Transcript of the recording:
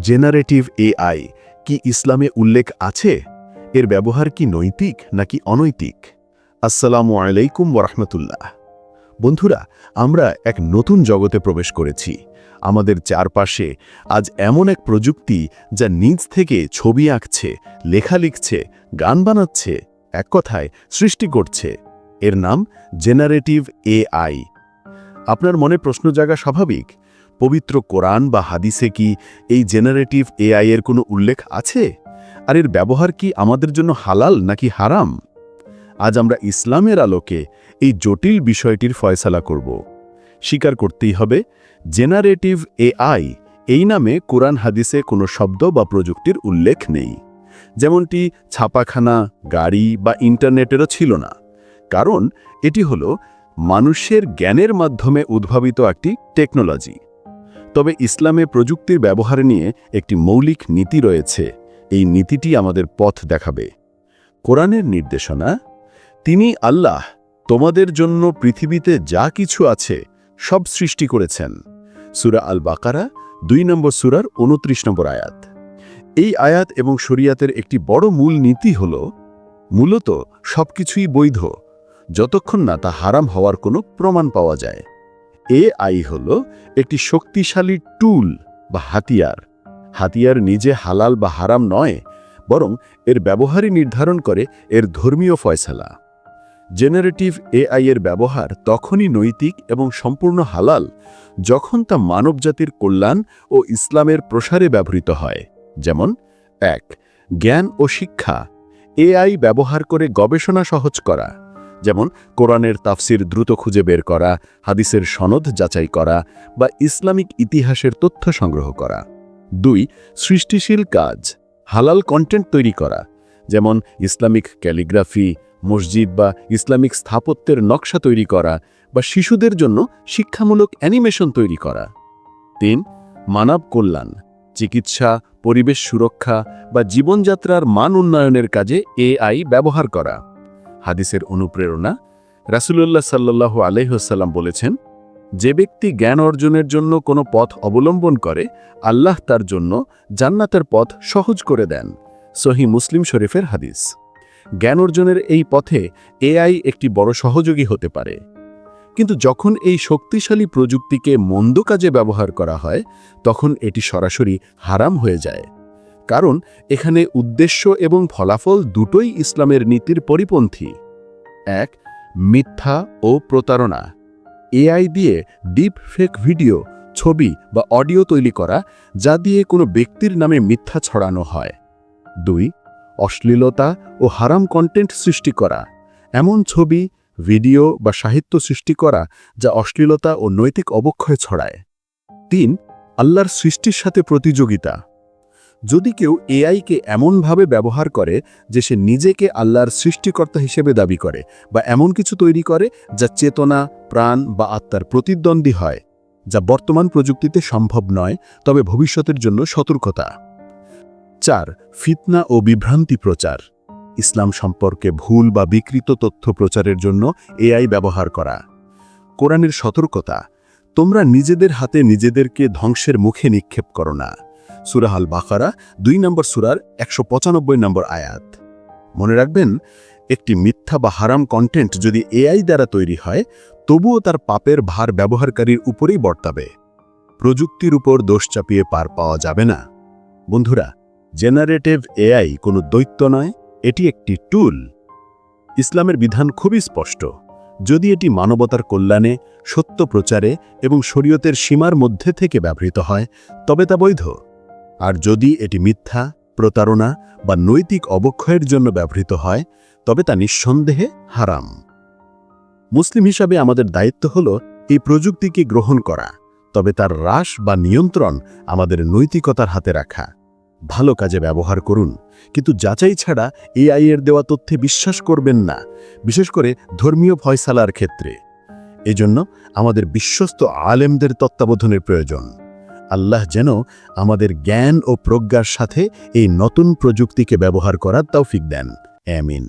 Generative AI কি ইসলামে উল্লেখ আছে? এর ব্যবহার কি নৈতিক নাকি অনৈতিক? আসসালামু আলাইকুম ওরহমতুল্লাহ বন্ধুরা, আমরা এক নতুন জগতে প্রবেশ করেছি। আমাদের চারপাশে আজ এমন এক প্রযুক্তি যা নিজ থেকে ছবি আঁকছে, লেখা লিখছে, গান বানাচ্ছে, এক কথায় সৃষ্টি করছে। এর নাম জেনারেটিভ এআই। আপনার মনে প্রশ্ন জাগা স্বাভাবিক? পবিত্র কোরআন বা হাদিসে কি এই জেনারেটিভ এআই এর কোনো উল্লেখ আছে? আর এর ব্যবহার কি আমাদের জন্য হালাল নাকি হারাম? আজ আমরা ইসলামের আলোকে এই জটিল বিষয়টির ফয়সালা করব। স্বীকার করতেই হবে, জেনারেটিভ এআই এই নামে কোরআন হাদিসে কোনো শব্দ বা প্রযুক্তির উল্লেখ নেই। যেমনটি ছাপাখানা, গাড়ি বা ইন্টারনেটেরও ছিল না। কারণ এটি হল মানুষের জ্ঞানের মাধ্যমে উদ্ভাবিত একটি টেকনোলজি। তবে ইসলামে প্রযুক্তির ব্যবহার নিয়ে একটি মৌলিক নীতি রয়েছে। এই নীতিটি আমাদের পথ দেখাবে। কোরআনের নির্দেশনা, তিনি আল্লাহ, তোমাদের জন্য পৃথিবীতে যা কিছু আছে, সব সৃষ্টি করেছেন। সুরা আল বাকারা দুই নম্বর সুরার উনত্রিশ নম্বর আয়াত। এই আয়াত এবং শরিয়াতের একটি বড় মূল নীতি হল, মূলত সবকিছুই বৈধ, যতক্ষণ না তা হারাম হওয়ার কোনো প্রমাণ পাওয়া যায়। এ আই হল একটি শক্তিশালী টুল বা হাতিয়ার। হাতিয়ার নিজে হালাল বা হারাম নয়, বরং এর ব্যবহারই নির্ধারণ করে এর ধর্মীয় ফয়সালা। জেনারেটিভ এআই এর ব্যবহার তখনই নৈতিক এবং সম্পূর্ণ হালাল যখন তা মানবজাতির কল্যাণ ও ইসলামের প্রসারে ব্যবহৃত হয়। যেমন, এক, জ্ঞান ও শিক্ষা। এআই ব্যবহার করে গবেষণা সহজ করা। যেমন কোরআনের তাফসির দ্রুত খুঁজে বের করা, হাদিসের সনদ যাচাই করা বা ইসলামিক ইতিহাসের তথ্য সংগ্রহ করা। দুই, সৃষ্টিশীল কাজ, হালাল কন্টেন্ট তৈরি করা, যেমন ইসলামিক ক্যালিগ্রাফি, মসজিদ বা ইসলামিক স্থাপত্যের নকশা তৈরি করা বা শিশুদের জন্য শিক্ষামূলক অ্যানিমেশন তৈরি করা। তিন, মানব কল্যাণ, চিকিৎসা, পরিবেশ সুরক্ষা বা জীবনযাত্রার মান উন্নয়নের কাজে এআই ব্যবহার করা। হাদিসের অনুপ্রেরণা রাসুলুল্লাহ সাল্লাহু আলহ্লাম বলেছেন, যে ব্যক্তি জ্ঞান অর্জনের জন্য কোনো পথ অবলম্বন করে, আল্লাহ তার জন্য জান্নাতের পথ সহজ করে দেন। সহি মুসলিম শরীফের হাদিস। জ্ঞান অর্জনের এই পথে এআই একটি বড় সহযোগী হতে পারে। কিন্তু যখন এই শক্তিশালী প্রযুক্তিকে মন্দ কাজে ব্যবহার করা হয়, তখন এটি সরাসরি হারাম হয়ে যায়। কারণ এখানে উদ্দেশ্য এবং ফলাফল দুটোই ইসলামের নীতির পরিপন্থী। এক, মিথ্যা ও প্রতারণা। এআই দিয়ে ডিপ ফেক ভিডিও, ছবি বা অডিও তৈরি করা যা দিয়ে কোনো ব্যক্তির নামে মিথ্যা ছড়ানো হয়। দুই, অশ্লীলতা ও হারাম কন্টেন্ট সৃষ্টি করা। এমন ছবি, ভিডিও বা সাহিত্য সৃষ্টি করা যা অশ্লীলতা ও নৈতিক অবক্ষয় ছড়ায়। তিন, আল্লাহর সৃষ্টির সাথে প্রতিযোগিতা। যদি কেউ এআইকে এমনভাবে ব্যবহার করে যে সে নিজেকে আল্লাহর সৃষ্টিকর্তা হিসেবে দাবি করে বা এমন কিছু তৈরি করে যা চেতনা, প্রাণ বা আত্মার প্রতিদ্বন্দ্বী হয়, যা বর্তমান প্রযুক্তিতে সম্ভব নয়, তবে ভবিষ্যতের জন্য সতর্কতা। চার, ফিতনা ও বিভ্রান্তি প্রচার। ইসলাম সম্পর্কে ভুল বা বিকৃত তথ্য প্রচারের জন্য এআই ব্যবহার করা। কোরআনের সতর্কতা, তোমরা নিজেদের হাতে নিজেদেরকে ধ্বংসের মুখে নিক্ষেপ করো না। সুরাহাল বাকারা দুই নম্বর সুরার একশো পঁচানব্বই নম্বর আয়াত। মনে রাখবেন, একটি মিথ্যা বা হারাম কন্টেন্ট যদি এআই দ্বারা তৈরি হয়, তবুও তার পাপের ভার ব্যবহারকারীর উপরেই বর্তাবে। প্রযুক্তির উপর দোষ চাপিয়ে পার পাওয়া যাবে না। বন্ধুরা জেনারেটিভ এআই কোনো দৈত্য নয়, এটি একটি টুল ইসলামের বিধান খুবই স্পষ্ট। যদি এটি মানবতার কল্যাণে, সত্য প্রচারে এবং শরীয়তের সীমার মধ্যে থেকে ব্যবহৃত হয়, তবে তা বৈধ। আর যদি এটি মিথ্যা, প্রতারণা বা নৈতিক অবক্ষয়ের জন্য ব্যবহৃত হয়, তবে তা নিঃসন্দেহে হারাম। মুসলিম হিসাবে আমাদের দায়িত্ব হল এই প্রযুক্তিকে গ্রহণ করা, তবে তার হ্রাস বা নিয়ন্ত্রণ আমাদের নৈতিকতার হাতে রাখা। ভালো কাজে ব্যবহার করুন, কিন্তু যাচাই ছাড়া এআই এর দেওয়া তথ্যে বিশ্বাস করবেন না, বিশেষ করে ধর্মীয় ফয়সালার ক্ষেত্রে। এজন্য আমাদের বিশ্বস্ত আলেমদের তত্ত্বাবধানের প্রয়োজন। আল্লাহ যেন আমাদের জ্ঞান ও প্রজ্ঞার সাথে এই নতুন প্রযুক্তিকে ব্যবহার করার তৌফিক দেন। অ্যামিন